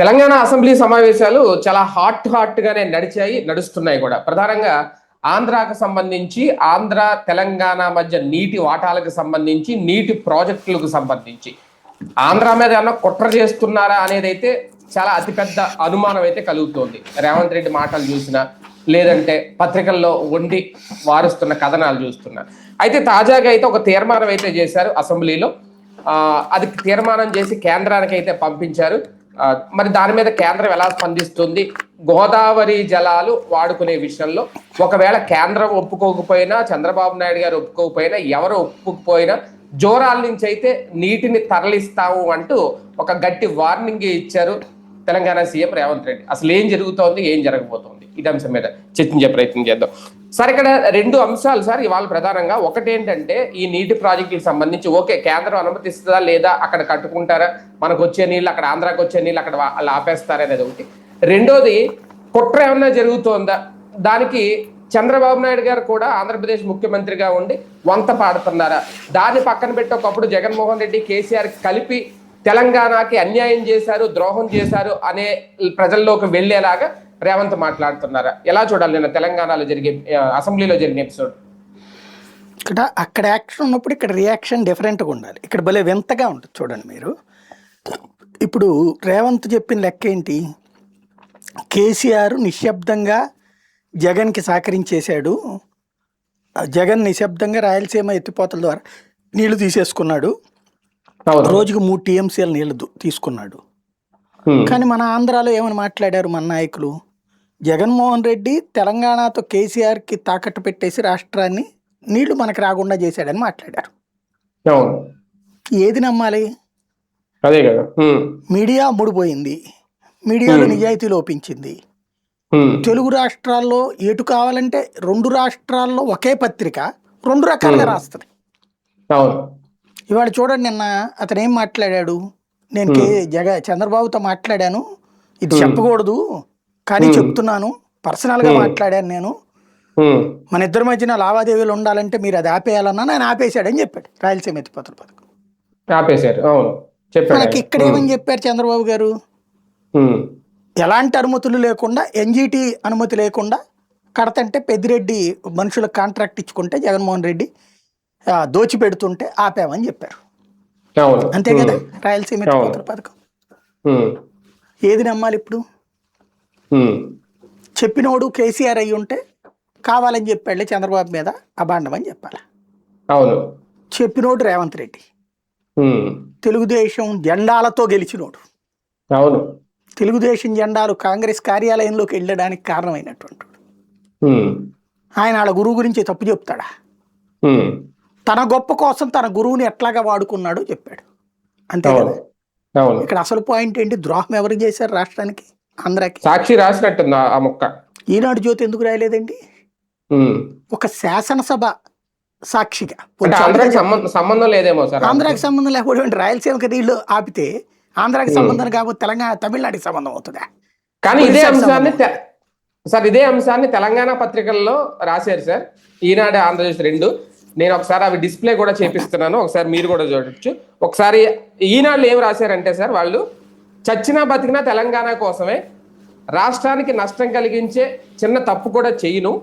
Telangana assembly సమావేశాలు చాలా hot hot గానే నడిచాయి నడుస్తున్నాయి కూడా. ప్రధానంగా ఆంధ్రాకు సంబంధించి ఆంధ్ర తెలంగాణ మధ్య నీటి వాటాలకు సంబంధించి నీటి ప్రాజెక్టులకు సంబంధించి. ఆంధ్ర మీద ఏమన్నా కుట్ర చేస్తున్నారా అనేది అయితే చాలా అతిపెద్ద అనుమానం అయితే కలుగుతోంది. రేవంత్ రెడ్డి మాటలు చూసినా లేదంటే పత్రికల్లో వండి వారుస్తున్న కథనాలు చూస్తున్నా. అయితే తాజాగా అయితే ఒక తీర్మానం అయితే చేశారు అసెంబ్లీలో. అది తీర్మానం చేసి కేంద్రానికి అయితే పంపించారు. మరి దాని మీద కేంద్రం ఎలా స్పందిస్తుంది? గోదావరి జలాలు వాడుకునే విషయంలో ఒకవేళ కేంద్రం ఒప్పుకోకపోయినా చంద్రబాబు నాయుడు గారు ఒప్పుకోకపోయినా ఎవరు ఒప్పుకోకపోయినా జోరాల నుంచి అయితే నీటిని తరలిస్తాము అంటూ ఒక గట్టి వార్నింగ్ ఇచ్చారు తెలంగాణ సీఎం రేవంత్ రెడ్డి. అసలు ఏం జరుగుతోంది ఏం జరగబోతోంది? ఇది అంశం మీద చర్చించే ప్రయత్నం చేద్దాం. సార్ ఇక్కడ రెండు అంశాలు సార్ ఇవాళ ప్రధానంగా. ఒకటేంటంటే ఈ నీటి ప్రాజెక్టులకు సంబంధించి ఓకే కేంద్రం అనుమతిస్తుందా లేదా అక్కడ కట్టుకుంటారా? మనకు వచ్చే నీళ్ళు అక్కడ ఆంధ్రాకి వచ్చే నీళ్ళు అక్కడ వాళ్ళు ఆపేస్తారా అనేది ఒకటి. రెండోది కుట్ర ఏమన్నా జరుగుతోందా? దానికి చంద్రబాబు నాయుడు గారు కూడా ఆంధ్రప్రదేశ్ ముఖ్యమంత్రిగా ఉండి వంత పాడుతున్నారా? దాన్ని పక్కన పెట్టి ఒకప్పుడు జగన్మోహన్ రెడ్డి కేసీఆర్ కలిపి తెలంగాణకి అన్యాయం చేశారు ద్రోహం చేశారు అనే ప్రజల్లోకి వెళ్ళేలాగా రేవంత్ మాట్లాడుతున్నారా? ఎలా చూడాలి నిన్న తెలంగాణలో జరిగే అసెంబ్లీలో జరిగిన ఎపిసోడ్? ఇక్కడ అక్కడ యాక్షన్ ఉన్నప్పుడు ఇక్కడ రియాక్షన్ డిఫరెంట్గా ఉండాలి. ఇక్కడ భలే వింతగా ఉంటుంది చూడండి మీరు. ఇప్పుడు రేవంత్ చెప్పిన లెక్క ఏంటి? కేసీఆర్ నిశ్శబ్దంగా జగన్కి సహకరించేశాడు. జగన్ నిశ్శబ్దంగా రాయలసీమ ఎత్తిపోతల ద్వారా నీళ్ళు తీసేసుకున్నాడు. రోజుకు మూడు టీఎంసీల నీళ్ళు తీసుకున్నాడు. కానీ మన ఆంధ్రాలో ఏమని మాట్లాడారు మన నాయకులు? జగన్మోహన్ రెడ్డి తెలంగాణతో కేసీఆర్కి తాకట్టు పెట్టేసి రాష్ట్రాన్ని నీళ్ళు మనకు రాకుండా చేశాడని మాట్లాడారు. ఏది నమ్మాలి? అదే కదా. మీడియా ముడిపోయింది. మీడియాలో నిజాయితీ లోపించింది. తెలుగు రాష్ట్రాల్లో ఎటు కావాలంటే రెండు రాష్ట్రాల్లో ఒకే పత్రిక రెండు రకాలుగా రాస్తుంది. ఇవాళ చూడండి నిన్న అతను ఏం మాట్లాడాడు? నేను కే జగ చంద్రబాబుతో మాట్లాడాను. ఇది చెప్పకూడదు. కానీ చెప్తున్నాను పర్సనల్గా మాట్లాడాను నేను. మన ఇద్దరి మధ్యన లావాదేవీలు ఉండాలంటే మీరు అది ఆపేయాలన్నా నేను ఆపేశాడని చెప్పాడు రాయలసీమ ఎత్తిపోతల పథకం. ఆపేశారు అవును. చెప్పారు మనకి. ఇక్కడ ఏమని చెప్పారు చంద్రబాబు గారు. ఎలాంటి అనుమతులు లేకుండా ఎన్జిటి అనుమతి లేకుండా కడతంటే పెద్దిరెడ్డి మనుషులకు కాంట్రాక్ట్ ఇచ్చుకుంటే జగన్మోహన్ రెడ్డి దోచి పెడుతుంటే ఆపామని చెప్పారు. అంతే కదా? రాయలసీమ పథకం. ఏది నమ్మాలి ఇప్పుడు. చెప్పినోడు కేసీఆర్ అయ్యి ఉంటే కావాలని చెప్పాడులే చంద్రబాబు మీద అబాండం అని చెప్పాలి? అవును. చెప్పినోడు రేవంత్ రెడ్డి. తెలుగుదేశం జెండాలతో గెలిచినోడు. అవును. తెలుగుదేశం జెండాలు కాంగ్రెస్ కార్యాలయంలోకి వెళ్ళడానికి కారణమైనటువంటి. ఆయన వాళ్ళ గురువు గురించి తప్పు చెప్తాడా. తన గొప్ప కోసం తన గురువుని ఎట్లాగా వాడుకున్నాడో చెప్పాడు. అంతే కదా? ఇక్కడ అసలు పాయింట్ ఏంటి? ద్రోహం ఎవరు చేశారు రాష్ట్రానికి? ఆంధ్రాకి సాక్షి రాసినట్టుంది ఆ- మొక్క. ఈనాడు జ్యోతి ఎందుకు రాయలేదండి. ఒక శాసనసభ సాక్షిగా. ఆంధ్రాకి సంబంధం లేదేమో సార్? ఆంధ్రాకి సంబంధం లేకపోతే రాయలసీమకి నీళ్ళు ఆపితే ఆంధ్రాకి సంబంధం కాకపోతే తెలంగాణ తమిళనాడుకి సంబంధం అవుతుందా? కానీ ఇదే అంశాన్ని సార్ ఇదే అంశాన్ని తెలంగాణ పత్రికల్లో రాశారు సార్. ఈనాడు ఆంధ్రప్రదేశ్ రెండు. నేను ఒకసారి అవి డిస్ప్లే కూడా చేపిస్తున్నాను. ఒకసారి మీరు కూడా చూడొచ్చు. ఒకసారి ఈనాడులో ఏం రాశారంటే సార్ వాళ్ళు? చచ్చినా బతికినా తెలంగాణ కోసమే రాష్ట్రానికి నష్టం కలిగించే చిన్న తప్పు కూడా చేయను.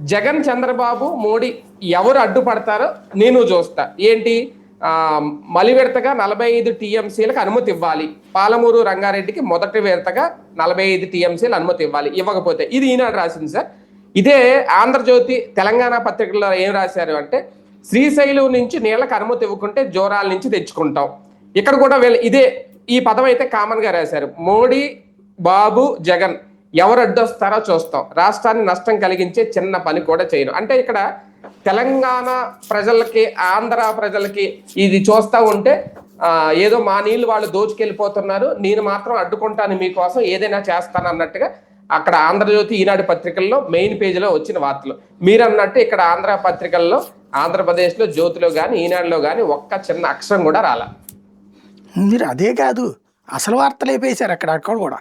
జగన్ చంద్రబాబు మోడీ ఎవరు అడ్డుపడతారో నేను చూస్తా. ఏంటి? ఆ, మలి విడతగా నలభై ఐదు టీఎంసీలకు అనుమతి ఇవ్వాలి. పాలమూరు రంగారెడ్డికి మొదటి విడతగా నలభై ఐదు టీఎంసీలు అనుమతి ఇవ్వాలి. ఇవ్వకపోతే ఇది ఈనాడు రాసింది సార్. ఇదే ఆంధ్రజ్యోతి తెలంగాణ పత్రికల్లో ఏం రాశారు అంటే శ్రీశైలం నుంచి నీళ్ళకి అనుమతి ఇవ్వకుంటే జోరాల నుంచి తెచ్చుకుంటాం. ఇక్కడ కూడా వీళ్ళు ఇదే ఈ పదం అయితే కామన్గా రాశారు. మోడీ బాబు జగన్ ఎవరు అడ్డొస్తారో చూస్తాం. రాష్ట్రాన్ని నష్టం కలిగించే చిన్న పని కూడా చేయను అంటే ఇక్కడ తెలంగాణ ప్రజలకి ఆంధ్ర ప్రజలకి ఇది చూస్తా ఉంటే ఏదో మా నీళ్ళు వాళ్ళు దోచుకెళ్ళిపోతున్నారు. నేను మాత్రం అడ్డుకుంటాను మీకోసం ఏదైనా చేస్తాను అన్నట్టుగా అక్కడ ఆంధ్రజ్యోతి ఈనాడు పత్రికల్లో మెయిన్ పేజీలో వచ్చిన వార్తలు. మీరు అన్నట్టు ఇక్కడ ఆంధ్ర పత్రికల్లో ఆంధ్రప్రదేశ్లో జ్యోతిలో కానీ ఈనాడులో కానీ ఒక్క చిన్న అక్షరం కూడా రాలా. మీరు అదే కాదు. అసలు వార్తలు వేపేశారు అక్కడ అక్కడ కూడా.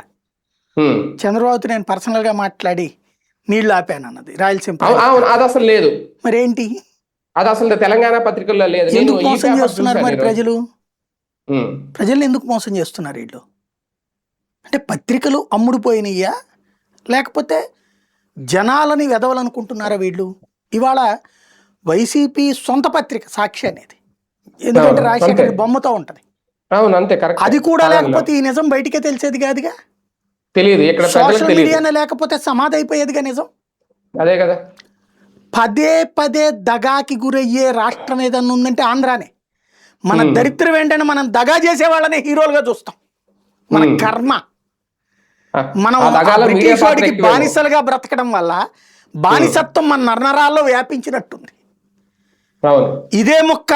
హ్మ్. చంద్రబాబుతో నేను పర్సనల్గా మాట్లాడి నీళ్ళు ఆపాను అన్నది రాయలసీమ అది అసలు లేదు. మరేంటి? అది అసలు తెలంగాణ పత్రికల్లో లేదు. ఎందుకు మోసం చేస్తున్నారు మరి. ప్రజలు? ఉమ్, ప్రజల్ని ఎందుకు మోసం చేస్తున్నారు వీళ్ళు? అంటే పత్రికలు అమ్ముడుపోయినాయా లేకపోతే జనాలని వెదవలనుకుంటున్నారా వీళ్ళు? ఇవాళ వైసీపీ సొంత పత్రిక సాక్షి అనేది. ఎందుకంటే రాజశేఖర్. బొమ్మతో ఉంటది. అవును అంతే కరెక్ట్. అది కూడా లేకపోతే ఈ నిజం బయటికే తెలిసేది కాదుగా? తెలియదు ఇక్కడ సోషల్ మీడియానే లేకపోతే సమాధి అయిపోయేదిగా నిజం? అదే కదా. పదే పదే దగాకి గురయ్యే రాష్ట్రం ఏదన్నా ఉందంటే ఆంధ్రానే. మన. దరిద్రం ఏంటంటే మనం దగా చేసే వాళ్ళనే హీరోలుగా చూస్తాం. మన. కర్మ. మనం మీడియా బ్రిటిష్ వాడికి. బానిసలుగా బ్రతకడం వల్ల బానిసత్వం మన నరనరాల్లో వ్యాపించినట్టుంది. ఇదే ముక్క.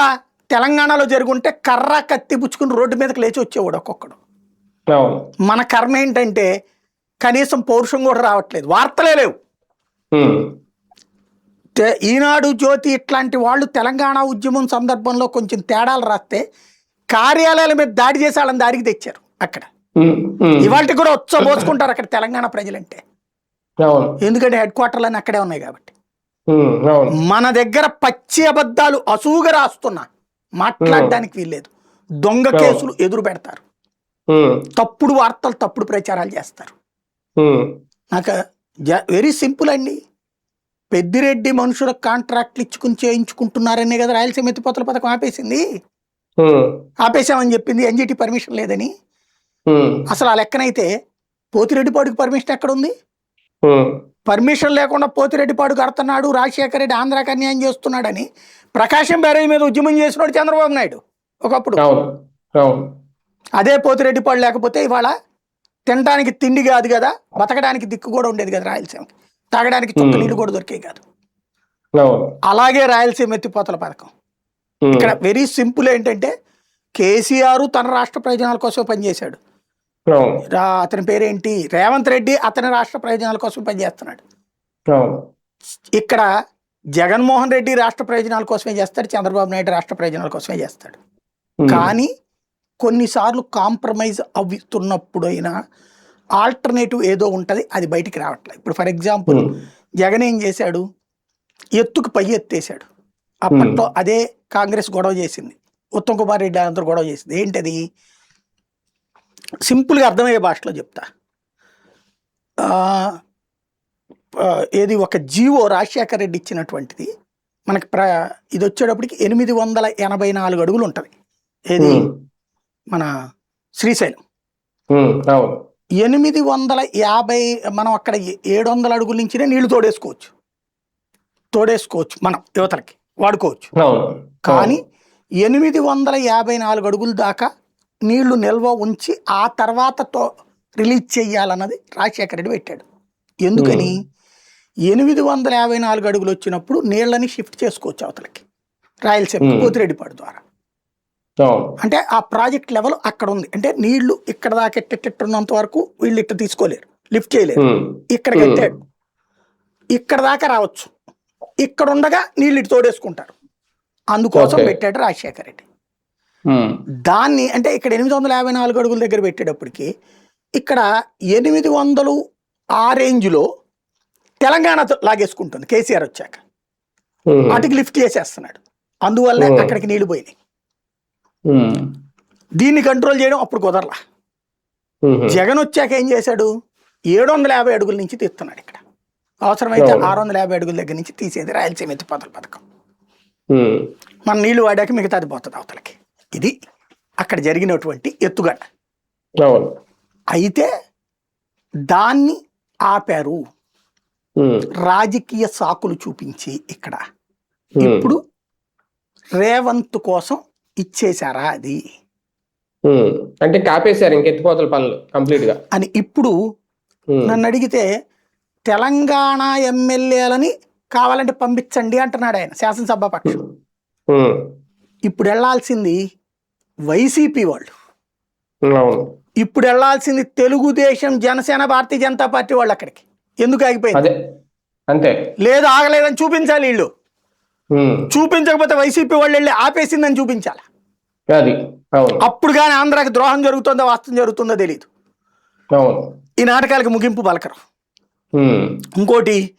తెలంగాణలో జరుగుంటే కర్ర కత్తి పుచ్చుకుని రోడ్డు మీదకి లేచి వచ్చేవాడు ఒక్కొక్కడు. మన కర్మ ఏంటంటే కనీసం పౌరుషం కూడా రావట్లేదు. వార్తలే లేవు. ఈనాడు జ్యోతి ఇట్లాంటి వాళ్ళు తెలంగాణ ఉద్యమం సందర్భంలో కొంచెం తేడాలు రాస్తే కార్యాలయాల మీద దాడి చేసి వాళ్ళని దారికి తెచ్చారు అక్కడ. ఇవాళకి కూడా ఉచ్చబోసుకుంటారు అక్కడ తెలంగాణ ప్రజలంటే. ఎందుకంటే హెడ్ క్వార్టర్లు అన్నీ అక్కడే ఉన్నాయి కాబట్టి. మన దగ్గర పచ్చి అబద్ధాలు అసూగా రాస్తున్నా మాట్లాడడానికి వీల్లేదు. దొంగ అవును. కేసులు ఎదురు పెడతారు. ఉమ్, తప్పుడు వార్తలు తప్పుడు ప్రచారాలు చేస్తారు. నాకు వెరీ సింపుల్ అండి. పెద్దిరెడ్డి మనుషులకు కాంట్రాక్ట్లు ఇచ్చుకుని చేయించుకుంటున్నారనే కదా రాయలసీమ ఎత్తిపోతల పథకం ఆపేసింది. ఆపేసామని చెప్పింది ఎన్జిటి పర్మిషన్ లేదని. అసలు ఆ లెక్కనైతే పోతిరెడ్డిపాడుకి పర్మిషన్ ఎక్కడ ఉంది ఉమ్, పర్మిషన్ లేకుండా పోతిరెడ్డిపాడు కడుతున్నాడు రాజశేఖర రెడ్డి ఆంధ్రాకి అన్యాయం చేస్తున్నాడని ప్రకాశం బ్యారేజ్ మీద ఉద్యమం చేసినాడు చంద్రబాబు నాయుడు ఒకప్పుడు. అదే పోతిరెడ్డిపాడు లేకపోతే ఇవాళ తినడానికి తిండి కాదు కదా బతకడానికి దిక్కు కూడా ఉండేది కదా రాయలసీమకి. తాగడానికి చుక్క. నీళ్ళు కూడా దొరికేవి కాదు. అలాగే రాయలసీమ ఎత్తిపోతల పథకం. ఇక్కడ వెరీ సింపుల్ ఏంటంటే కేసీఆర్ తన రాష్ట్ర ప్రయోజనాల కోసం పనిచేశాడు. అతని పేరేంటి? రేవంత్ రెడ్డి అతని రాష్ట్ర ప్రయోజనాల కోసం పనిచేస్తున్నాడు. ఇక్కడ జగన్మోహన్ రెడ్డి రాష్ట్ర ప్రయోజనాల కోసమే చేస్తాడు చంద్రబాబు నాయుడు రాష్ట్ర ప్రయోజనాల కోసమే చేస్తాడు. కానీ కొన్నిసార్లు కాంప్రమైజ్ అవుతున్నప్పుడైనా ఆల్టర్నేటివ్ ఏదో ఉంటుంది అది బయటికి రావట్లేదు ఇప్పుడు ఫర్ ఎగ్జాంపుల్ జగన్ ఏం చేశాడు? ఎత్తుకు పై ఎత్తేసాడు అప్పట్లో అదే కాంగ్రెస్ గొడవ చేసింది. ఉత్తమ్ కుమార్ రెడ్డి అందరూ గొడవ చేసింది. ఏంటది? సింపుల్గా అర్థమయ్యే భాషలో చెప్తా. ఏది ఒక జీవో రాజశేఖర రెడ్డి ఇచ్చినటువంటిది మనకి ప్ర ఇది వచ్చేటప్పటికి ఎనిమిది వందల ఎనభై నాలుగు అడుగులు ఉంటుంది. ఏది? మన శ్రీశైలం. ఎనిమిది వందల యాభై మనం అక్కడ ఏడు వందల అడుగుల నుంచినే నీళ్ళు తోడేసుకోవచ్చు. తోడేసుకోవచ్చు మనం యువతలకి వాడుకోవచ్చు. కానీ ఎనిమిది వందల యాభై నాలుగు అడుగుల దాకా నీళ్ళు నిల్వ ఉంచి ఆ తర్వాత తో రిలీజ్ చేయాలన్నది రాజశేఖర రెడ్డి పెట్టాడు. ఎందుకని? ఎనిమిది వందల యాభై నాలుగు అడుగులు వచ్చినప్పుడు నీళ్ళని షిఫ్ట్ చేసుకోవచ్చు అవతలకి. రాయలసీమ. పోతిరెడ్డిపాడు ద్వారా. అంటే ఆ ప్రాజెక్ట్ లెవెల్ అక్కడ ఉంది అంటే నీళ్ళు ఇక్కడ దాకా ఎట్టెట్టు ఉన్నంత వరకు వీళ్ళు ఇట్ట తీసుకోలేరు. లిఫ్ట్ చేయలేరు. ఇక్కడ. కట్టాడు ఇక్కడ దాకా రావచ్చు. ఇక్కడ ఉండగా నీళ్ళు ఇటు తోడేసుకుంటారు. అందుకోసం. పెట్టాడు రాజశేఖర రెడ్డి. దాన్ని అంటే ఇక్కడ ఎనిమిది వందల యాభై నాలుగు అడుగుల దగ్గర పెట్టేటప్పటికి ఇక్కడ ఎనిమిది వందలు ఆ రేంజ్లో తెలంగాణ లాగేసుకుంటుంది. కేసీఆర్ వచ్చాక. వాటికి లిఫ్ట్ చేసేస్తున్నాడు. అందువల్లే. అక్కడికి నీళ్ళు పోయినాయి. దీన్ని కంట్రోల్ చేయడం అప్పుడు కుదరలా. జగన్ వచ్చాక ఏం చేశాడు? ఏడు వందల యాభై అడుగుల నుంచి తీస్తున్నాడు ఇక్కడ. అవసరమైతే. ఆరు వందల యాభై అడుగుల దగ్గర నుంచి తీసేది రాయలసీమ ఎత్తిపోతల పథకం. మన నీళ్ళు వాడాక మిగతాది పోతుంది అవతలకి. ఇది అక్కడ జరిగినటువంటి ఎత్తుగడ అయితే దాన్ని ఆపారు. రాజకీయ సాకులు చూపించి ఇక్కడ. ఇప్పుడు రేవంత్ కోసం ఇచ్చేశారా అది. అంటే కాపేశారు ఇంక ఎత్తిపోతల పనులు కంప్లీట్గా అని ఇప్పుడు నన్ను అడిగితే తెలంగాణ ఎమ్మెల్యేలని కావాలంటే పంపించండి అంటున్నాడు ఆయన శాసనసభ పక్షం. ఇప్పుడు వెళ్ళాల్సింది వైసీపీ వాళ్ళు. ఇప్పుడు వెళ్ళాల్సింది తెలుగుదేశం జనసేన భారతీయ జనతా పార్టీ వాళ్ళు అక్కడికి. ఎందుకు ఆగిపోయింది? అంతే. లేదు ఆగలేదని చూపించాలి వీళ్ళు. చూపించకపోతే వైసీపీ వాళ్ళు వెళ్ళి ఆపేసిందని చూపించాలి? అప్పుడు కానీ ఆంధ్రాకి ద్రోహం జరుగుతుందో వాస్తవం జరుగుతుందో తెలియదు ఈ నాటకాలకు ముగింపు పలకరు. ఇంకోటి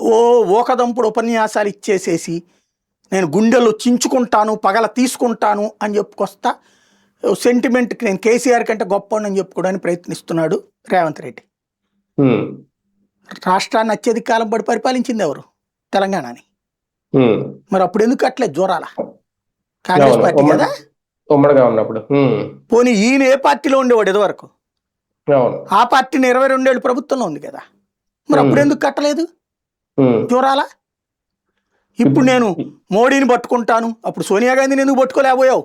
ఓ ఓకదంపుడు ఉపన్యాసాలు ఇచ్చేసేసి నేను గుండెలు చించుకుంటాను పగల తీసుకుంటాను అని చెప్పుకొస్తా. సెంటిమెంట్కి నేను కేసీఆర్ కంటే గొప్ప అని చెప్పుకోవడానికి ప్రయత్నిస్తున్నాడు రేవంత్ రెడ్డి. రాష్ట్రాన్ని అత్యధిక కాలం పడి పరిపాలించింది ఎవరు? తెలంగాణని. మరి అప్పుడు ఎందుకు అట్లే జోరాల? కాంగ్రెస్ పార్టీ కదా? ఉమ్మడిగా ఉన్నప్పుడు. పోనీ ఈయన ఏ పార్టీలో ఉండేవాడు ఇదివరకు? ఆ పార్టీని ఇరవై రెండేళ్ళు ప్రభుత్వంలో ఉంది కదా. మరి అప్పుడు. ఎందుకు కట్టలేదు? జోరాల? ఇప్పుడు నేను మోడీని పట్టుకుంటాను. అప్పుడు సోనియా గాంధీని ఎందుకు పట్టుకోలేకపోయావు?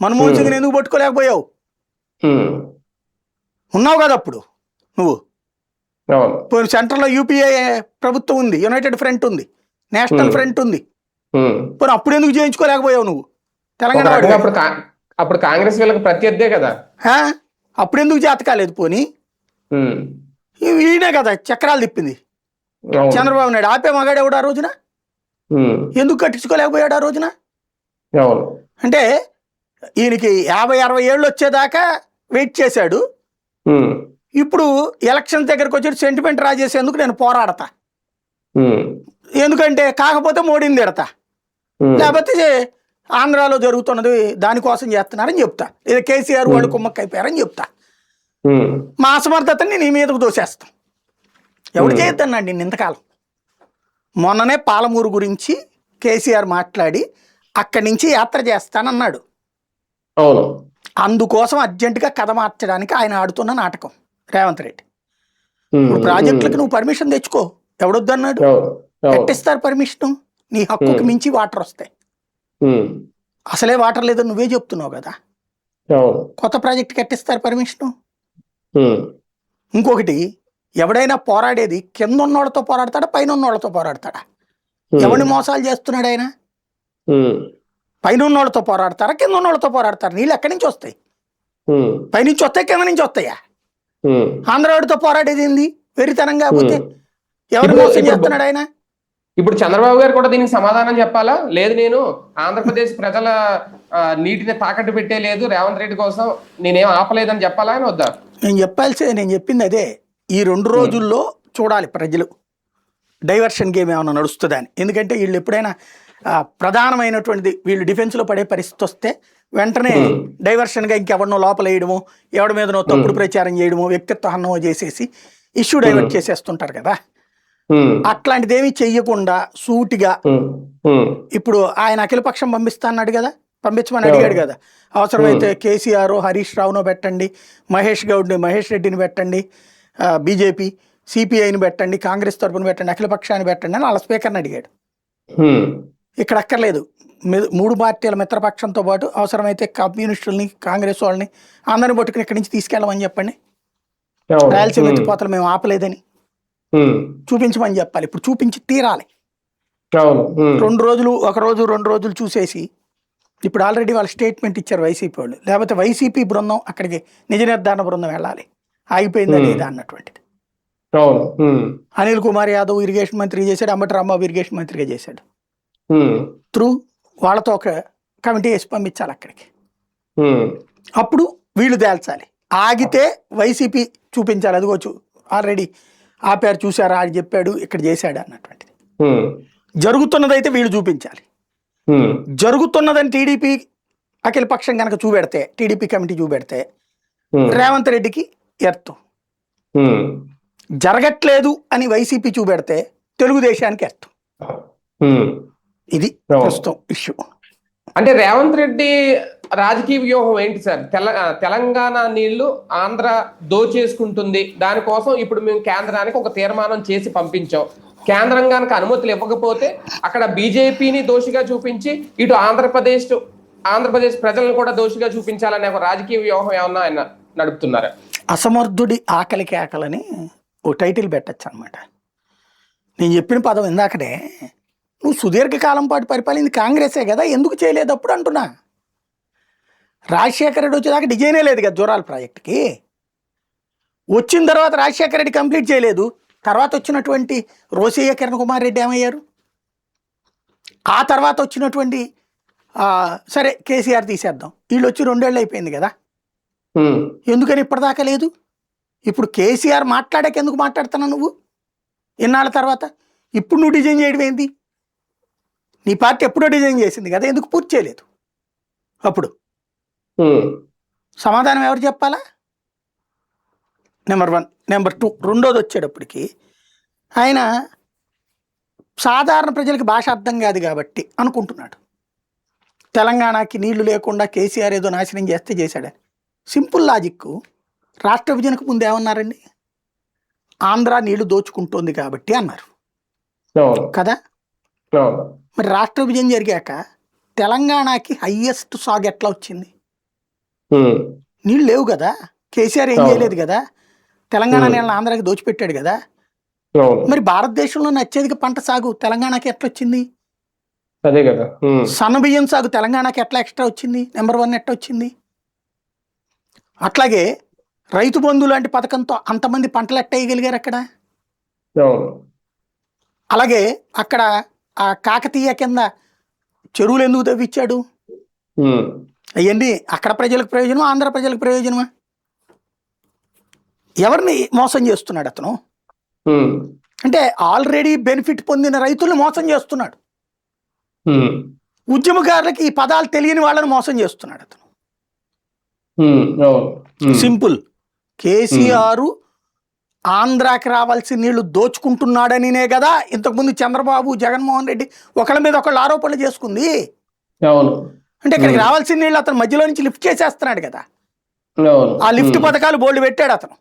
మన్మోహన్. సింగ్ని ఎందుకు పట్టుకోలేకపోయావు? ఉన్నావు కదా అప్పుడు నువ్వు. అవును. పోనీ సెంట్రల్లో యూపీఏ ప్రభుత్వం ఉంది యునైటెడ్ ఫ్రంట్ ఉంది నేషనల్. ఫ్రంట్ ఉంది. పోనీ అప్పుడు ఎందుకు చేయించుకోలేకపోయావు నువ్వు? తెలంగాణ. అప్పుడు కాంగ్రెస్ వీళ్ళకి ప్రత్యర్థే కదా? అప్పుడు ఎందుకు చేత కాలేదు పోనీ ఈయనే కదా చక్రాలు తిప్పింది. చంద్రబాబు నాయుడు ఆపే మగాడు ఎవడు ఆ రోజున? ఎందుకు కట్టించుకోలేకపోయాడు ఆ రోజున? అంటే ఈయనకి యాభై అరవై ఏళ్ళు వచ్చేదాకా వెయిట్ చేశాడు. ఇప్పుడు ఎలక్షన్ దగ్గరకు వచ్చి సెంటిమెంట్ రాజేసేందుకు నేను పోరాడతా. ఎందుకంటే కాకపోతే మోడీని తిడతా. లేకపోతే ఆంధ్రాలో జరుగుతున్నది దానికోసం చేస్తున్నారని చెప్తా. లేదా కేసీఆర్ వాళ్ళు కుమ్మక్క అయిపోయారని చెప్తా. మా అసమర్థతని నీ మీదకు దోసేస్తాం. ఎవడు. చేయొద్దన్నాడు నేను ఇంతకాలం? మొన్ననే పాలమూరు గురించి కేసీఆర్ మాట్లాడి అక్కడి నుంచి యాత్ర చేస్తానన్నాడు. అవును. అందుకోసం అర్జెంటుగా కథ మార్చడానికి ఆయన ఆడుతున్న నాటకం రేవంత్ రెడ్డి. ఇప్పుడు ప్రాజెక్టులకు నువ్వు పర్మిషన్ తెచ్చుకో. ఎవడొద్దన్నాడు? కట్టిస్తారు పర్మిషన్. నీ హక్కుకి. మించి వాటర్ వస్తాయి. అసలే వాటర్ లేదని నువ్వే చెప్తున్నావు కదా? కొత్త ప్రాజెక్ట్ కట్టిస్తారు పర్మిషన్. ఇంకొకటి ఎవడైనా పోరాడేది కింద ఉన్నోళ్ళతో పోరాడతాడా? పైన ఉన్నోళ్ళతో పోరాడతాడా ఎవరిని మోసాలు చేస్తున్నాడు ఆయన? పైన ఉన్నోళ్ళతో పోరాడతారా? కింద ఉన్నోళ్ళతో పోరాడతారు? నీళ్ళు ఎక్కడి నుంచి వస్తాయి? పైనుంచి వస్తాయి కింద నుంచి వస్తాయా. ఆంధ్రావాడితో పోరాడేది ఏంది? వెరితనం కాకపోతే. ఎవరు మోసం చేస్తున్నాడు ఆయన? ఇప్పుడు చంద్రబాబు గారు కూడా దీనికి సమాధానం చెప్పాలా? లేదు నేను ఆంధ్రప్రదేశ్ ప్రజల నీటిని తాకట్టు పెట్టే లేదు. రేవంత్ రెడ్డి కోసం నేనేం ఆపలేదని చెప్పాలా అని వద్దా? నేను చెప్పాల్సి నేను చెప్పింది అదే. ఈ రెండు రోజుల్లో చూడాలి ప్రజలు. డైవర్షన్ గేమ్ ఏమైనా నడుస్తుందా అని. ఎందుకంటే వీళ్ళు ఎప్పుడైనా ప్రధానమైనటువంటిది వీళ్ళు డిఫెన్స్లో పడే పరిస్థితి వస్తే వెంటనే. డైవర్షన్గా ఇంకెవరినో లోపల వేయడము ఎవడి మీదనో తప్పుడు ప్రచారం చేయడము వ్యక్తిత్వ హన్నమో చేసేసి ఇష్యూ డైవర్ట్ చేసేస్తుంటారు కదా. ఉమ్, అట్లాంటిది ఏమీ చెయ్యకుండా సూటిగా ఇప్పుడు ఆయన అఖిలపక్షం పంపిస్తా అన్నాడు కదా పంపించమని అడిగాడు కదా. అవసరమైతే కేసీఆర్ హరీష్ రావును పెట్టండి మహేష్ గౌడ్ని మహేష్ రెడ్డిని పెట్టండి బీజేపీ సిపిఐని పెట్టండి కాంగ్రెస్ తరపున పెట్టండి అఖిలపక్షాన్ని పెట్టండి అని వాళ్ళ స్పీకర్ని అడిగాడు. ఇక్కడ అక్కర్లేదు. మూడు పార్టీల మిత్రపక్షంతో పాటు అవసరమైతే కమ్యూనిస్టుల్ని కాంగ్రెస్ వాళ్ళని అందరిని పట్టుకుని ఇక్కడి నుంచి తీసుకెళ్ళమని చెప్పండి. రాయలసీమ ఎత్తిపోతలు మేము ఆపలేదని. చూపించమని చెప్పాలి. ఇప్పుడు చూపించి తీరాలి. రెండు రోజులు ఒక రోజు రెండు రోజులు చూసేసి ఇప్పుడు ఆల్రెడీ వాళ్ళు స్టేట్మెంట్ ఇచ్చారు వైసీపీ వాళ్ళు. లేకపోతే వైసీపీ బృందం అక్కడికి నిజ నిర్ధారణ బృందం వెళ్ళాలి. ఆగిపోయిందా. లేదా అన్నటువంటిది. అనిల్ కుమార్ యాదవ్ ఇరిగేషన్ మంత్రి చేశాడు అంబటి రాంబాబు ఇరిగేషన్ మంత్రిగా చేశాడు. త్రూ వాళ్ళతో ఒక కమిటీ వేసి పంపించాలి అక్కడికి. అప్పుడు వీళ్ళు తేల్చాలి. ఆగితే వైసీపీ చూపించాలి. అదిగోచు ఆల్రెడీ ఆపారు చూసారా ఆడు చెప్పాడు ఇక్కడ చేశాడు అన్నటువంటిది. జరుగుతున్నదైతే వీళ్ళు చూపించాలి. జరుగుతున్నదని టీడీపీ అఖిల పక్షం కనుక చూపెడితే టీడీపీ కమిటీ చూపెడితే రేవంత్ రెడ్డికి ఎర్త్. జరగట్లేదు అని వైసీపీ చూపెడితే తెలుగుదేశానికి ఎర్త్. ఇది. ప్రస్తుతం ఇష్యూ. అంటే రేవంత్ రెడ్డి రాజకీయ వ్యూహం ఏంటి సార్? తెల తెలంగాణ నీళ్ళు ఆంధ్ర దోచేసుకుంటుంది. దానికోసం ఇప్పుడు మేము కేంద్రానికి ఒక తీర్మానం చేసి పంపించాం. కేంద్రం కనుక అనుమతులు ఇవ్వకపోతే అక్కడ బీజేపీని దోషిగా చూపించి ఇటు ఆంధ్రప్రదేశ్ ఆంధ్రప్రదేశ్ ప్రజలను కూడా దోషిగా చూపించాలనే ఒక రాజకీయ వ్యూహం ఏమన్నా ఆయన నడుపుతున్నారా? అసమర్థుడి ఆకలి కేకలని ఓ టైటిల్ పెట్టచ్చు అనమాట నేను చెప్పిన పదం ఇందాకనే నువ్వు సుదీర్ఘకాలం పాటు పరిపాలింది కాంగ్రెసే కదా ఎందుకు చేయలేదు? అప్పుడు అంటున్నా. రాజశేఖర రెడ్డి వచ్చేదాకా డిజైనే లేదు కదా జోరాల ప్రాజెక్ట్కి. వచ్చిన తర్వాత రాజశేఖర రెడ్డి కంప్లీట్ చేయలేదు. తర్వాత వచ్చినటువంటి రోసయ్య కిరణ్ కుమార్ రెడ్డి ఏమయ్యారు? ఆ తర్వాత వచ్చినటువంటి సరే కేసీఆర్ తీసేద్దాం. వీళ్ళు వచ్చి రెండేళ్ళు అయిపోయింది కదా. ఎందుకని ఇప్పటిదాకా లేదు? ఇప్పుడు కేసీఆర్ మాట్లాడాక ఎందుకు మాట్లాడుతున్నావు నువ్వు? ఇన్నాళ్ళ తర్వాత ఇప్పుడు నువ్వు డిజైన్ చేయడం ఏంది? నీ పార్టీ ఎప్పుడో డిజైన్ చేసింది కదా ఎందుకు పూర్తి చేయలేదు? అప్పుడు. సమాధానం ఎవరు చెప్పాలా? నెంబర్ వన్ నెంబర్ టూ రెండోది వచ్చేటప్పటికి ఆయన సాధారణ ప్రజలకి భాష అర్థం కాదు కాబట్టి అనుకుంటున్నాడు. తెలంగాణకి నీళ్ళు లేకుండా కేసీఆర్ ఏదో నాశనం చేస్తే చేశాడని. Simple logic. రాష్ట్ర విభజనకు ముందు ఏమన్నారండి? ఆంధ్ర నీళ్ళు దోచుకుంటోంది కాబట్టి అన్నారు. కదా? మరి రాష్ట్ర విభజన జరిగాక తెలంగాణకి హయ్యెస్ట్ సాగు ఎట్లా వచ్చింది? నీళ్ళు లేవు కదా? కేసీఆర్ ఏం. చేయలేదు కదా? తెలంగాణ. నీళ్ళని ఆంధ్రాకి దోచిపెట్టాడు కదా? మరి భారతదేశంలో అత్యధిక పంట సాగు తెలంగాణకి ఎట్లా వచ్చింది? అదే కదా. ఉమ్, సన్నబియ్యం సాగు తెలంగాణకి ఎట్లా ఎక్స్ట్రా వచ్చింది? నెంబర్ వన్ ఎట్లా వచ్చింది? అట్లాగే రైతు బంధు లాంటి పథకంతో అంతమంది పంటలు ఎట్ట వేయగలిగారు అక్కడ? అలాగే అక్కడ ఆ కాకతీయ కింద చెరువులు ఎందుకు తవ్విచ్చాడు అవన్నీ అక్కడ ప్రజలకు ప్రయోజనం ఆంధ్ర ప్రజలకు ప్రయోజనమా? ఎవరిని మోసం చేస్తున్నాడు అతను? అంటే ఆల్రెడీ బెనిఫిట్ పొందిన రైతుల్ని మోసం చేస్తున్నాడు. ఉద్యమకారులకి ఈ పదాలు తెలియని వాళ్ళని మోసం చేస్తున్నాడు అతను. సింపుల్. కేసీఆర్ ఆంధ్రాకి రావాల్సిన నీళ్ళు దోచుకుంటున్నాడనినే కదా ఇంతకుముందు చంద్రబాబు జగన్మోహన్ రెడ్డి ఒకళ్ళ మీద ఒకళ్ళు ఆరోపణలు చేసుకుంది. అవును. అంటే ఇక్కడికి. రావాల్సిన నీళ్ళు అతను మధ్యలో నుంచి లిఫ్ట్ చేసేస్తున్నాడు కదా ఆ లిఫ్ట్ పథకాలు బోల్డ్ పెట్టాడు అతను.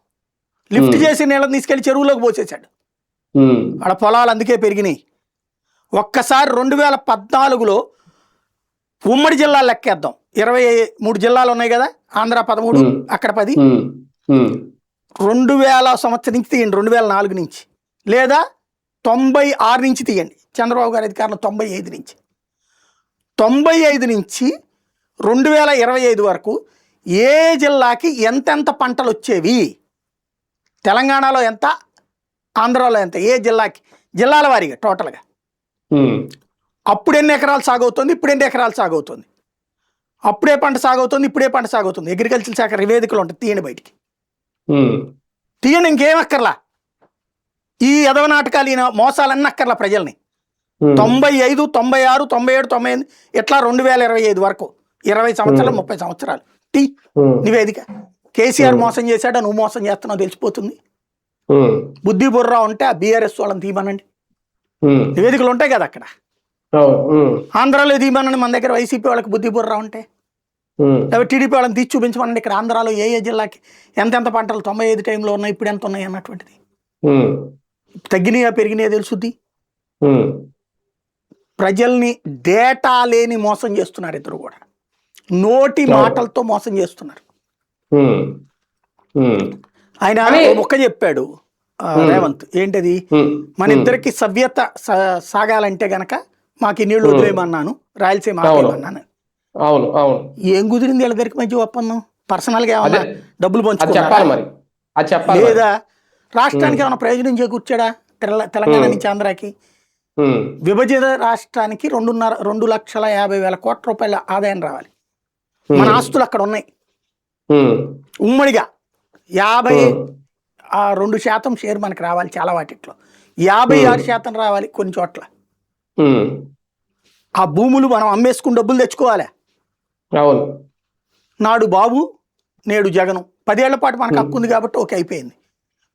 లిఫ్ట్. చేసి నీళ్ళని తీసుకెళ్ళి చెరువులోకి పోసేశాడు. వాళ్ళ పొలాలు అందుకే పెరిగినాయి. ఒక్కసారి రెండు వేల పద్నాలుగులో ఉమ్మడి జిల్లాలు లెక్కేద్దాం. ఇరవై మూడు జిల్లాలు ఉన్నాయి కదా? ఆంధ్ర పదమూడు. అక్కడ పది. రెండు వేల సంవత్సరం నుంచి తీయండి రెండు వేల నాలుగు నుంచి. లేదా తొంభై ఆరు నుంచి తీయండి. చంద్రబాబు గారి అధికారంలో తొంభై ఐదు నుంచి. తొంభై ఐదు నుంచి రెండు వేల ఇరవై ఐదు వరకు ఏ జిల్లాకి ఎంతెంత పంటలు వచ్చేవి? తెలంగాణలో ఎంత? ఆంధ్రాలో ఎంత? ఏ జిల్లాకి? జిల్లాల వారీగా టోటల్గా. అప్పుడు ఎన్ని ఎకరాలు సాగవుతుంది ఇప్పుడు ఎన్ని ఎకరాలు సాగవుతుంది అప్పుడే పంట సాగవుతుంది ఇప్పుడే పంట సాగవుతుంది. అగ్రికల్చర్ శాఖ నివేదికలు ఉంటాయి తీయండి బయటికి. ఉమ్, తీయండి ఇంకేం అక్కర్లా? ఈ యదవ నాటకాలు ఈయన మోసాలన్నీ అక్కర్లా ప్రజల్ని. తొంభై ఐదు తొంభై ఆరు తొంభై ఏడు తొంభై ఎనిమిది ఇట్లా రెండు వేల ఇరవై ఐదు వరకు? ఇరవై సంవత్సరాలు. ముప్పై సంవత్సరాలు. టీ నివేదిక. కేసీఆర్. మోసం చేశాడు నువ్వు మోసం చేస్తున్నావు తెలిసిపోతుంది. బుద్ధి బుర్రా ఉంటే ఆ బీఆర్ఎస్ వాళ్ళని తీయమనండి. నివేదికలు ఉంటాయి కదా అక్కడ. ఆంధ్రాలో తీయమనండి మన దగ్గర వైసీపీ వాళ్ళకి బుద్ధి బుర్రా ఉంటే? లేకపోతే టీడీపీ వాళ్ళని తీసి చూపించమనండి ఇక్కడ ఆంధ్రాలో ఏ ఏ జిల్లాకి ఎంతెంత పంటలు తొంభై ఐదు టైంలో ఉన్నాయి ఇప్పుడు ఎంత ఉన్నాయి అన్నటువంటిది. తగ్గినాయా పెరిగినాయా తెలుసుద్ది? ప్రజల్ని డేటా లేని మోసం చేస్తున్నారు ఇద్దరు కూడా. నోటి. మాటలతో మోసం చేస్తున్నారు. ఆయన ముక్క చెప్పాడు. రేవంత్. ఏంటది? మన ఇద్దరికి సవ్యత సాగాలంటే గనక మాకు ఈ నీళ్ళు. వదిలేయమన్నాను. రాయలసీమ అవును. ఆపేయమన్నాను. అవును. అవును ఏం కుదిరింది వీళ్ళిద్దరికి మధ్య ఒప్పందం? పర్సనల్గా ఏమన్నా. డబ్బులు పంచుకున్నారా? మరి. అది చెప్పాలి. లేదా రాష్ట్రానికి ఏమైనా ప్రయోజనం చేకూర్చాడా? తెల- తెలంగాణ. నుంచి ఆంధ్రాకి? విభజిత రాష్ట్రానికి రెండున్నర రెండు లక్షల యాభై వేల కోట్ల రూపాయల ఆదాయం రావాలి. మన ఆస్తులు అక్కడ ఉన్నాయి. ఉమ్, ఉమ్మడిగా యాభై రెండు శాతం షేర్ మనకు రావాలి చాలా వాటిట్లో. యాభై. ఆరు శాతం రావాలి కొన్ని చోట్ల. ఆ భూములు మనం అమ్మేసుకుని డబ్బులు తెచ్చుకోవాలి. అవును. నాడు బాబు నేడు జగను. పదేళ్ళ పాటు మనకు. హక్కు ఉంది కాబట్టి ఓకే అయిపోయింది.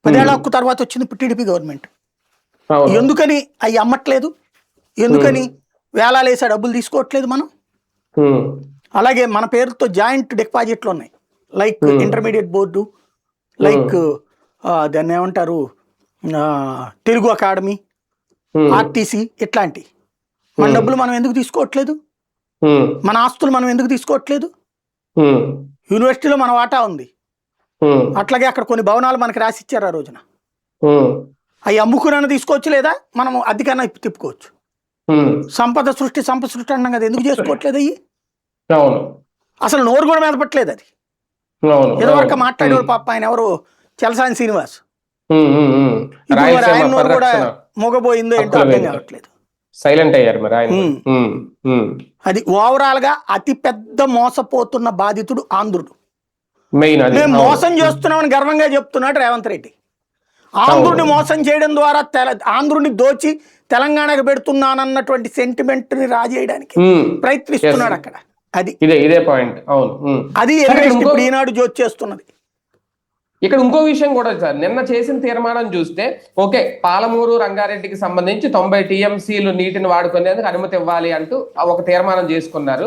పదేళ్ళ హక్కు తర్వాత వచ్చింది టీడీపీ గవర్నమెంట్. ఎందుకని అవి అమ్మట్లేదు? ఎందుకని వేలాలేసే డబ్బులు తీసుకోవట్లేదు మనం? అలాగే మన పేరుతో జాయింట్ డిపాజిట్లు ఉన్నాయి. లైక్. ఇంటర్మీడియట్ బోర్డు లైక్ దాన్ని ఏమంటారు? తెలుగు అకాడమీ ఆర్టీసీ ఇట్లాంటి. మన. డబ్బులు మనం ఎందుకు తీసుకోవట్లేదు? మన ఆస్తులు మనం ఎందుకు తీసుకోవట్లేదు? యూనివర్సిటీలో మన వాటా ఉంది. అట్లాగే అక్కడ కొన్ని భవనాలు మనకి రాసిచ్చారు ఆ రోజున. అవి అమ్ముకునైనా తీసుకోవచ్చు లేదా? మనం ఇప్పు తిప్పుకోవచ్చు. సంపద సృష్టి సంపద సృష్టి అన్నాం కదా ఎందుకు చేసుకోవట్లేదు అయ్యి? అసలు నోరు కూడా మెదపట్లేదు అది. అవును. ఇదివరకు అవును. మాట్లాడేవారు పాప ఆయన ఎవరు? చలసాని శ్రీనివాస్. ఆయన నోరు కూడా మూగబోయిందో ఏంటో అర్థం. కావట్లేదు. సైలెంట్ అయ్యారు మరి ఆయన. అది ఓవరాల్గా అతి పెద్ద మోసపోతున్న బాధితుడు ఆంధ్రుడు. మెయిన్ మేము. మోసం చేస్తున్నామని గర్వంగా చెప్తున్నాడు రేవంత్ రెడ్డి. ఆంధ్రుడిని మోసం చేయడం ద్వారా తెల ఆంధ్రుడిని దోచి తెలంగాణకు పెడుతున్నానన్నటువంటి సెంటిమెంట్ని రాజేయడానికి ప్రయత్నిస్తున్నాడు. అక్కడ. అది. ఇదే ఇదే పాయింట్ అవును. అది ఈనాడు జోచి చేస్తున్నది. ఇక్కడ ఇంకో విషయం కూడా సార్ నిన్న చేసిన తీర్మానం చూస్తే ఓకే పాలమూరు రంగారెడ్డికి సంబంధించి తొంభై టీఎంసీలు నీటిని వాడుకునేందుకు అనుమతి ఇవ్వాలి అంటూ ఒక తీర్మానం చేసుకున్నారు.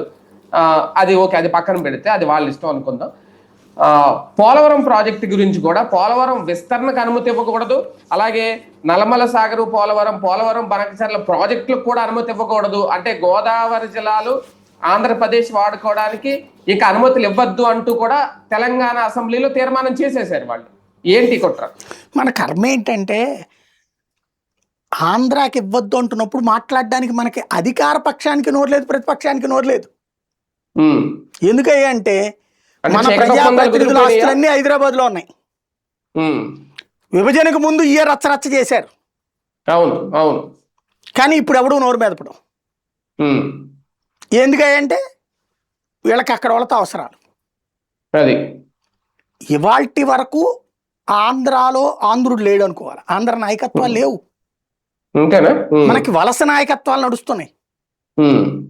అది ఓకే అది పక్కన పెడితే అది వాళ్ళ ఇష్టం అనుకుందాం. పోలవరం ప్రాజెక్టు గురించి కూడా పోలవరం విస్తరణకు అనుమతి ఇవ్వకూడదు. అలాగే నల్లమల సాగరు పోలవరం పోలవరం బనకచర్ల ప్రాజెక్టులకు కూడా అనుమతి ఇవ్వకూడదు. అంటే గోదావరి జిల్లాలు ఆంధ్రప్రదేశ్ వాడుకోవడానికి ఇక అనుమతులు ఇవ్వద్దు అంటూ కూడా తెలంగాణ అసెంబ్లీలో తీర్మానం చేసేశారు వాళ్ళు. ఏంటి కుట్ర? మన కర్మ ఏంటంటే ఆంధ్రాకి ఇవ్వద్దు అంటున్నప్పుడు మాట్లాడడానికి మనకి అధికార పక్షానికి నోరు లేదు ప్రతిపక్షానికి నోరు లేదు. అంటే మన ప్రజాప్రతినిధుల? ఆస్తులన్నీ హైదరాబాద్లో ఉన్నాయి. విభజనకు ముందు ఇయే రచ్చరచ్చ చేశారు. అవును అవును. కానీ ఇప్పుడు ఎవడు నోరు మెదపడం. ఎందుకంటే వీళ్ళకి అక్కడ వాళ్ళతో అవసరాలు. అది. ఇవాల్టి వరకు ఆంధ్రాలో ఆంధ్రుడు లేడు అనుకోవాలి. ఆంధ్ర నాయకత్వాలు లేవు. మనకి వలస నాయకత్వాలు నడుస్తున్నాయి.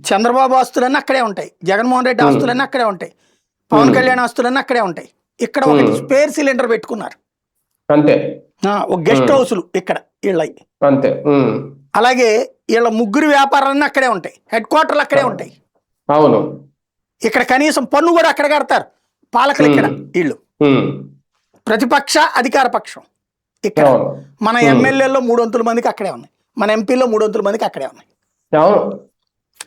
చంద్రబాబు ఆస్తులన్నీ అక్కడే ఉంటాయి. జగన్మోహన్ రెడ్డి ఆస్తులన్నీ అక్కడే ఉంటాయి. పవన్ కళ్యాణ్ ఆస్తులన్నీ అక్కడే ఉంటాయి. ఇక్కడ ఒక. స్పేర్ సిలిండర్ పెట్టుకున్నారు. అంతే. ఒక గెస్ట్. హౌస్లు ఇక్కడ వీళ్ళవి అంతే. అలాగే వీళ్ళ ముగ్గురు వ్యాపారాలన్నీ అక్కడే ఉంటాయి. హెడ్ క్వార్టర్లు అక్కడే ఉంటాయి. అవును. ఇక్కడ కనీసం పన్ను కూడా అక్కడ కడతారు. పాలకులు ఇక్కడ. వీళ్ళు. ప్రతిపక్ష అధికార పక్షం ఇక్కడ. మన. ఎమ్మెల్యేలో మూడు వంతుల మందికి అక్కడే ఉన్నాయి. మన ఎంపీలో మూడు వంతుల మందికి అక్కడే ఉన్నాయి.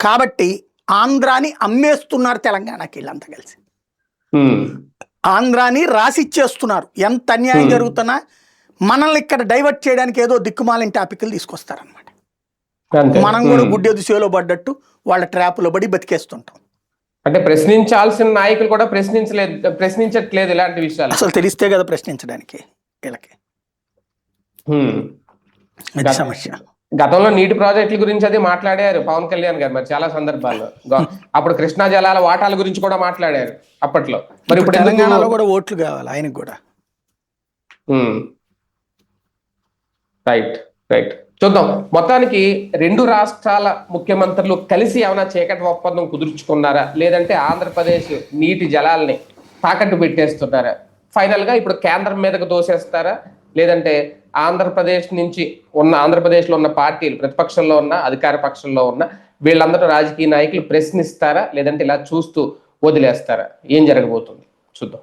కాబట్టి ఆంధ్రాని అమ్మేస్తున్నారు తెలంగాణకి వీళ్ళంతా కలిసి. ఆంధ్రాని రాసిచ్చేస్తున్నారు. ఎంత అన్యాయం. జరుగుతున్నా మనల్ని ఇక్కడ డైవర్ట్ చేయడానికి ఏదో దిక్కుమాలిన టాపిక్లు తీసుకొస్తారనమాట అంతే మనం కూడా. గుడ్డెదు సేలో పడ్డట్టు వాళ్ళ ట్రాపులో పడి బతికేస్తుంటాం. అంటే ప్రశ్నించాల్సిన నాయకులు కూడా ప్రశ్నించలేదు ప్రశ్నించట్లేదు ఇలాంటి విషయాలు. అసలు తెలిస్తే కదా ప్రశ్నించడానికి వీళ్ళకి. సమస్య. గతంలో నీటి ప్రాజెక్టుల గురించి అది మాట్లాడారు పవన్ కళ్యాణ్ గారు మరి చాలా సందర్భాల్లో. అప్పుడు కృష్ణా జలాల వాటాల గురించి కూడా మాట్లాడారు అప్పట్లో. మరి ఇప్పుడు తెలంగాణలో కూడా ఓట్లు కావాలి ఆయనకు కూడా. Right right. చూద్దాం. మొత్తానికి రెండు రాష్ట్రాల ముఖ్యమంత్రులు కలిసి ఏమైనా చీకటి ఒప్పందం కుదుర్చుకున్నారా? లేదంటే ఆంధ్రప్రదేశ్ నీటి జలాల్ని తాకట్టు పెట్టేస్తున్నారా? ఫైనల్గా ఇప్పుడు కేంద్రం మీదకు దోసేస్తారా? లేదంటే ఆంధ్రప్రదేశ్ నుంచి ఉన్న ఆంధ్రప్రదేశ్లో ఉన్న పార్టీలు ప్రతిపక్షంలో ఉన్న అధికార పక్షంలో ఉన్న వీళ్ళందరూ రాజకీయ నాయకులు ప్రశ్నిస్తారా? లేదంటే ఇలా చూస్తూ వదిలేస్తారా? ఏం జరగబోతుంది? చూద్దాం.